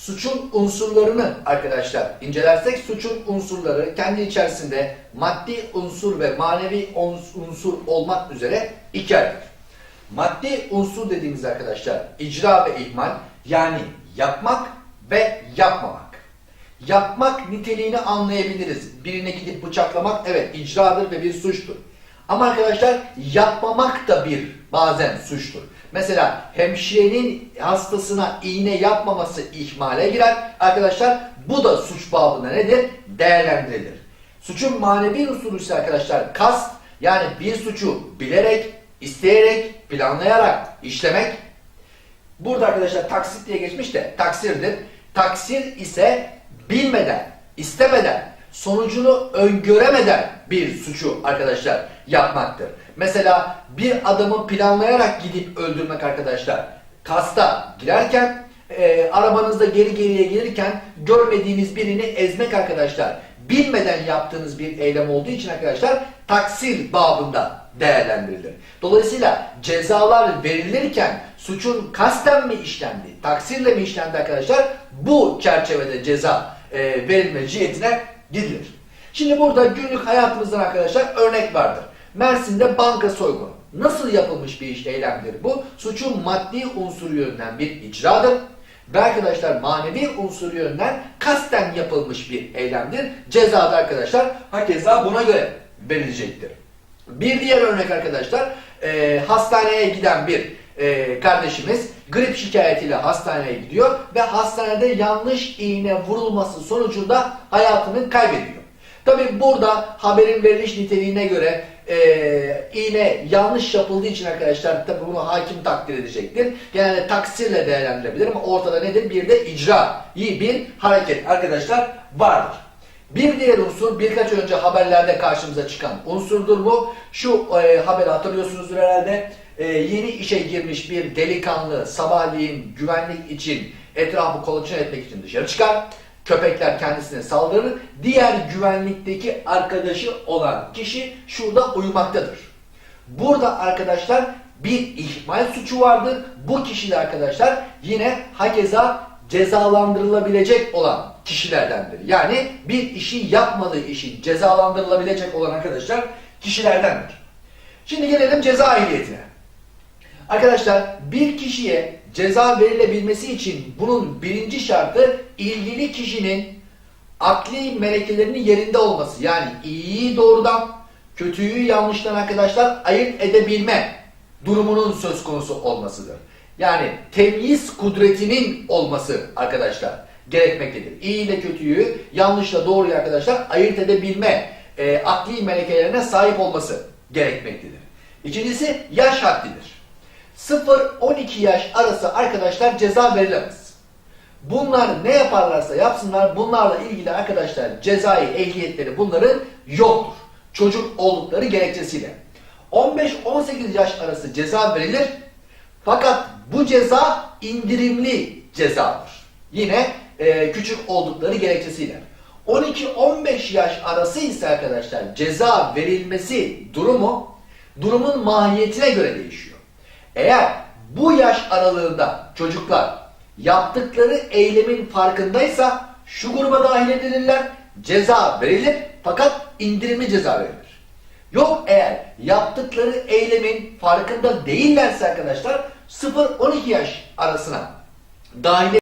suçun unsurlarını arkadaşlar incelersek suçun unsurları kendi içerisinde maddi unsur ve manevi uns- unsur olmak üzere iki ayrılır. Maddi unsur dediğimiz arkadaşlar icra ve ihmal yani yapmak ve yapmamak. Yapmak niteliğini anlayabiliriz. Birine gidip bıçaklamak evet icradır ve bir suçtur. Ama arkadaşlar yapmamak da bir bazen suçtur. Mesela hemşirenin hastasına iğne yapmaması ihmale girer. Arkadaşlar bu da suç babında nedir? Değerlendirilir. Suçun manevi unsuru ise arkadaşlar kast yani bir suçu bilerek, isteyerek, planlayarak işlemek. Burada arkadaşlar taksit diye geçmiş de taksirdir. Taksir ise bilmeden, istemeden, sonucunu öngöremeden bir suçu arkadaşlar yapmaktır. Mesela bir adamı planlayarak gidip öldürmek arkadaşlar. Kasta girerken e, arabanızda geri geriye gelirken görmediğiniz birini ezmek arkadaşlar. Bilmeden yaptığınız bir eylem olduğu için arkadaşlar taksir babında değerlendirilir. Dolayısıyla cezalar verilirken suçun kasten mi işlendi, taksirle mi işlendi arkadaşlar? Bu çerçevede ceza e, verilme cihetine gidilir. Şimdi burada günlük hayatımızdan arkadaşlar örnek vardır. Mersin'de banka soygunu. Nasıl yapılmış bir iş eylemdir bu? Suçun maddi unsuru yönünden bir icradır. Ve arkadaşlar manevi unsuru yönden kasten yapılmış bir eylemdir. Cezada arkadaşlar hakeza buna göre verilecektir. Bir diğer örnek arkadaşlar e, hastaneye giden bir e, kardeşimiz grip şikayetiyle hastaneye gidiyor ve hastanede yanlış iğne vurulması sonucunda hayatını kaybediyor. Tabi burada haberin veriliş niteliğine göre e, iğne yanlış yapıldığı için arkadaşlar tabi bunu hakim takdir edecektir. Genelde taksirle değerlendirebilir ama ortada nedir? Bir de icra iyi bir hareket arkadaşlar vardır. Bir diğer unsur birkaç önce haberlerde karşımıza çıkan unsurdur bu. Şu e, haberi hatırlıyorsunuzdur herhalde. E, yeni işe girmiş bir delikanlı sabahleyin güvenlik için etrafı kolaçan etmek için dışarı çıkar. Köpekler kendisine saldırır. Diğer güvenlikteki arkadaşı olan kişi şurada uyumaktadır. Burada arkadaşlar bir ihmal suçu vardır. Bu kişi de arkadaşlar yine hakeza cezalandırılabilecek olan kişilerdendir. Yani bir işi yapmadığı işi cezalandırılabilecek olan arkadaşlar kişilerdendir. Şimdi gelelim ceza ehliyetine. Arkadaşlar bir kişiye ceza verilebilmesi için bunun birinci şartı ilgili kişinin akli melekelerinin yerinde olması. Yani iyiyi doğrudan, kötüyü yanlıştan arkadaşlar ayırt edebilme durumunun söz konusu olmasıdır. Yani temyiz kudretinin olması arkadaşlar gerekmektedir. İyi ile kötüyü, yanlışla doğruyu arkadaşlar ayırt edebilme e, akli melekelerine sahip olması gerekmektedir. İkincisi yaş haddidir. 0-12 yaş arası arkadaşlar ceza verilemez. Bunlar ne yaparlarsa yapsınlar bunlarla ilgili arkadaşlar cezai ehliyetleri bunların yoktur. Çocuk oldukları gerekçesiyle. 15-18 yaş arası ceza verilir. Fakat bu ceza indirimli cezadır. Yine e, küçük oldukları gerekçesiyle. 12-15 yaş arası ise arkadaşlar ceza verilmesi durumu durumun mahiyetine göre değişiyor. Eğer bu yaş aralığında çocuklar yaptıkları eylemin farkındaysa şu gruba dahil edilirler, ceza verilir fakat indirimli ceza verilir. Yok eğer yaptıkları eylemin farkında değillerse arkadaşlar 0-12 yaş arasına dahil